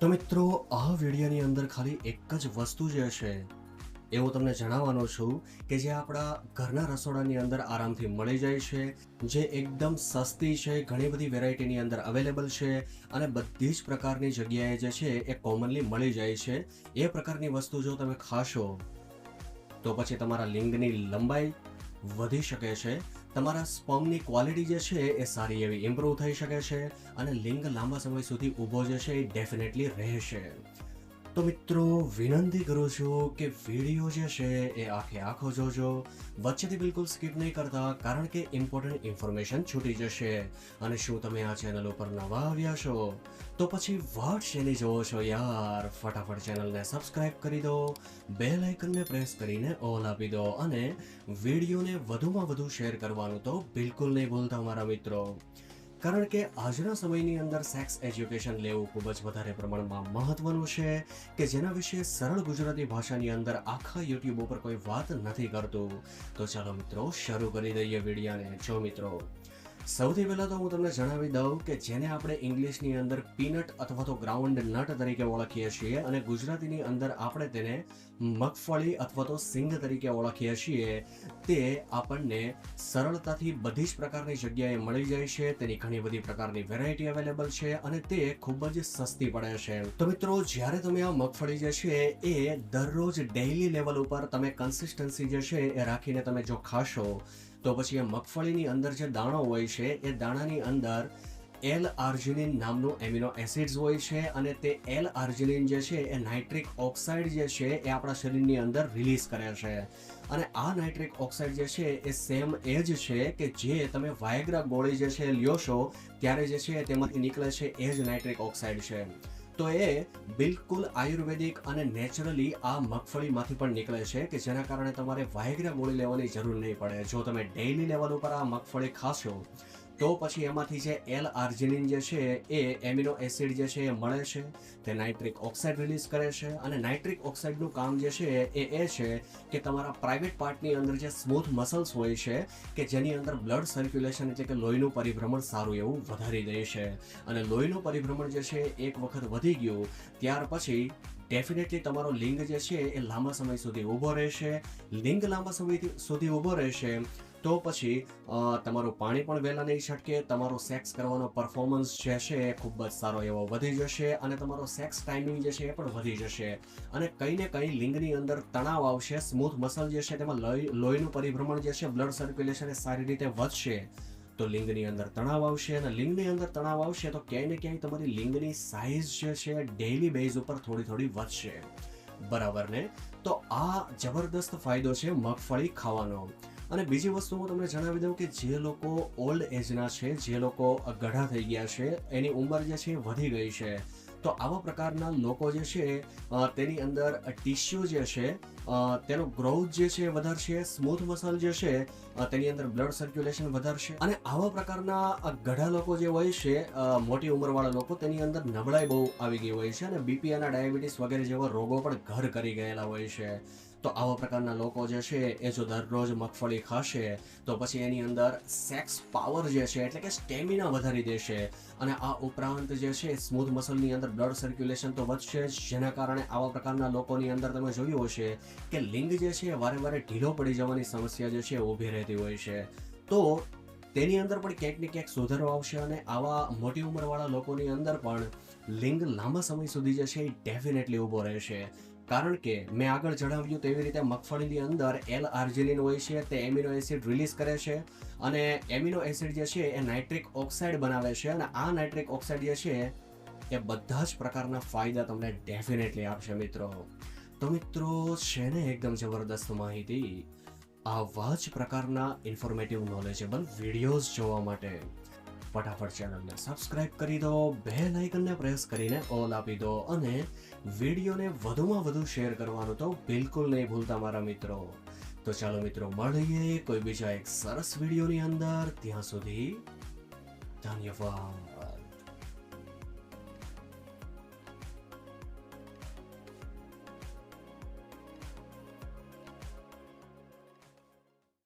તો મિત્રો, આ વિડીયોની અંદર ખાલી એક જ વસ્તુ જે છે, એ હું તમને જણાવવાનો છું કે જે આપણા ઘરના રસોડાની અંદર આરામથી મળી જાય છે, જે એકદમ સસ્તી છે, ઘણી બધી વેરાયટીની અંદર અવેલેબલ છે અને બધી જ પ્રકારની જગ્યાએ જે છે, એ કોમનલી મળી જાય છે. એ પ્રકારની વસ્તુ જો તમે ખાશો, તો પછી તમારા લિંગની લંબાઈ વધી શકે છે. તમારા સ્પર્મની ક્વોલિટી જે છે એ સારી એવી ઇમ્પ્રૂવ થઈ શકે છે અને લિંગ લાંબા સમય સુધી ઊભો જે છે એ ડેફિનેટલી રહેશે. તો મિત્રો, વિનંતી કરું છું કે વીડિયો જે છે એ આખે આખો જોજો. વચ્ચેથી બિલકુલ સ્કીપ નહીં કરતા, કારણ કે ઇમ્પોર્ટન્ટ ઇન્ફોર્મેશન છૂટી જશે. અને શું તમે આ ચેનલ ઉપર નવા આવ્યા છો? તો પછી વાટ શેની જોવો છો યાર. ફટાફટ ચેનલને સબસ્ક્રાઇબ કરી દો. બે લાઇકનને પ્રેસ કરીને ઓલ આપી દો. અને વિડીયોને વધુમાં વધુ શેર કરવાનું તો બિલકુલ નહીં ભૂલતા મારા મિત્રો. કારણ કે આજના સમયની અંદર સેક્સ એજ્યુકેશન લેવું ખૂબ જ વધારે પ્રમાણમાં મહત્વનું છે કે જેના વિશે સરળ ગુજરાતી ભાષાની અંદર આખા યુટ્યુબ ઉપર કોઈ વાત નથી કરતું. તો ચાલો મિત્રો, શરૂ કરી દઈએ વિડીયાને. જો મિત્રો સૌથી પહેલાં તો હું તમને જણાવી દઉં કે જેને આપણે ઇંગ્લિશની અંદર પીનટ અથવા તો ગ્રાઉન્ડ નટ તરીકે ઓળખીએ છીએ અને ગુજરાતીની અંદર આપણે તેને મગફળી અથવા તો સિંગ તરીકે ઓળખીએ છીએ, તે આપણને સરળતાથી બધી જ પ્રકારની જગ્યાએ મળી જાય છે, તેની ઘણી બધી પ્રકારની વેરાયટી અવેલેબલ છે અને તે ખૂબ જ સસ્તી પડે છે. તો મિત્રો, જ્યારે તમે આ મગફળી જે છે એ દરરોજ ડેઇલી લેવલ ઉપર તમે કન્સિસ્ટન્સી જે છે એ રાખીને તમે જો ખાશો તો પછી એ મગફળીની અંદર જે દાણો હોય છે, એ દાણાની અંદર એલ આર્જિનિન નામનું એમિનો એસિડ્સ હોય છે અને તે એલ આર્જિનિન જે છે, એ નાઇટ્રિક ઓક્સાઇડ જે છે, એ આપણા શરીરની અંદર રિલીઝ કરે છે. અને આ નાઇટ્રિક ઓક્સાઇડ જે છે, એ સેમ એ જ છે કે જે તમે વાયગ્રા ગોળી જે છે, લ્યો છો, ત્યારે જે છે, તેમાંથી નીકળે છે એ જ નાઇટ્રિક ઓક્સાઇડ છે. તો એ બિલકુલ આયુર્વેદિક અને નેચરલી આ મગફળીમાંથી પણ નીકળે છે કે જેના કારણે તમારે વાયગ્રા ગોળી લેવાની જરૂર નહીં પડે. જો તમે ડેઇલી લેવલ ઉપર આ મગફળી ખાશો તો પછી એમાંથી જે એલ આર્જિનિન જે છે એ એમિનો એસિડ જે છે એ મળે છે. તે નાઇટ્રિક ઓક્સાઇડ રિલીઝ કરે છે અને નાઇટ્રિક ઓક્સાઇડનું કામ જે છે એ એ છે કે તમારા પ્રાઇવેટ પાર્ટની અંદર જે સ્મૂથ મસલ્સ હોય છે કે જેની અંદર બ્લડ સર્ક્યુલેશન એટલે કે લોહીનું પરિભ્રમણ સારું એવું વધારી દે છે. અને લોહીનું પરિભ્રમણ જે છે એક વખત વધી ગયું, ત્યાર પછી ડેફિનેટલી તમારો લિંગ જે છે એ લાંબા સમય સુધી ઊભો રહેશે. લિંગ લાંબા સમય સુધી ઊભો રહેશે. તો પછી તમારું પાણી પણ વહેલા નહીં છટકે, તમારો સેક્સ કરવાનો પરફોર્મન્સ જે છે એ ખૂબ જ સારો એવો વધી જશે અને તમારો સેક્સ ટાઈમિંગ જે છે એ પણ વધી જશે. અને કંઈ ને કંઈ લિંગની અંદર તણાવ આવશે સ્મૂથ મસલ જે છે તેમાં લોહી લોહીનું પરિભ્રમણ જે છે બ્લડ સર્ક્યુલેશન એ સારી રીતે વધશે. તો લિંગની અંદર તણાવ આવશે અને લિંગની અંદર તણાવ આવશે તો ક્યાંય ને ક્યાંય તમારી લિંગની સાઇઝ જે છે ડેઇલી બેઝ ઉપર થોડી થોડી વધશે. બરાબર ને? તો આ જબરદસ્ત ફાયદો છે મગફળી ખાવાનો. અને બીજી વસ્તુ હું તમને જણાવી દઉં કે જે લોકો ઓલ્ડ એજના છે, જે લોકો ગઢા થઈ ગયા છે, એની ઉંમર જે છે વધી ગઈ છે. તો આવા પ્રકારના લોકો જે છે તેની અંદર ટિશ્યુ જે છે તેનો ગ્રોથ જે છે વધારશે સ્મૂથ મસલ જે છે તેની અંદર બ્લડ સર્ક્યુલેશન વધારશે. અને આવા પ્રકારના ગઢા લોકો જે હોય છે મોટી ઉંમરવાળા લોકો તેની અંદર નબળાઈ બહુ આવી ગઈ હોય છે અને બીપી અને ડાયાબિટીસ વગેરે જેવા રોગો પણ ઘર કરી ગયેલા હોય છે. તો આવા પ્રકારના લોકો જે છે એ જો દરરોજ મગફળી ખાશે, તો પછી એની અંદર સેક્સ પાવર જે છે એટલે કે સ્ટેમિના વધારી દેશે. અને આ ઉપરાંત જે છે સ્મૂથ મસલની અંદર બ્લડ સર્ક્યુલેશન તો વધશે જેના કારણે આવા પ્રકારના લોકોની અંદર તમે જોયું હશે કે લિંગ જે છે વારે વારે ઢીલો પડી જવાની સમસ્યા જે છે ઊભી રહેતી હોય છે. તો તેની અંદર પણ ક્યાંક ને ક્યાંક સુધારો આવશે અને આવા મોટી ઉંમરવાળા લોકોની અંદર પણ લિંગ લાંબા સમય સુધી જે છે એ ડેફિનેટલી ઊભો રહેશે. કારણ કે મેં આગળ જણાવ્યું તેવી રીતે મગફળીની અંદર એલ આર્જિનિન હોય છે, તે એમિનો એસિડ રિલીઝ કરે છે અને એમિનો એસિડ જે છે એ નાઇટ્રિક ઓક્સાઇડ બનાવે છે અને આ નાઇટ્રિક ઓક્સાઇડ જે છે એ બધા જ પ્રકારના ફાયદા તમને ડેફિનેટલી આપશે મિત્રો. તો મિત્રો છે ને એકદમ જબરદસ્ત માહિતી? આવા જ પ્રકારના ઇન્ફોર્મેટિવ નોલેજેબલ વિડીયોઝ જોવા માટે. ફટાફટ ચેનલને સબસ્ક્રાઇબ કરી દો, બેલ આઇકનને પ્રેસ કરીને ઓલ આપી દો અને વિડીયોને વધુમાં વધુ શેર કરવાનું તો બિલકુલ નહીં ભૂલતા મારા મિત્રો. તો ચાલો મિત્રો, મળીએ કોઈ બીજા એક સરસ વિડીયોની અંદર. ત્યાં સુધી ધન્યવાદ.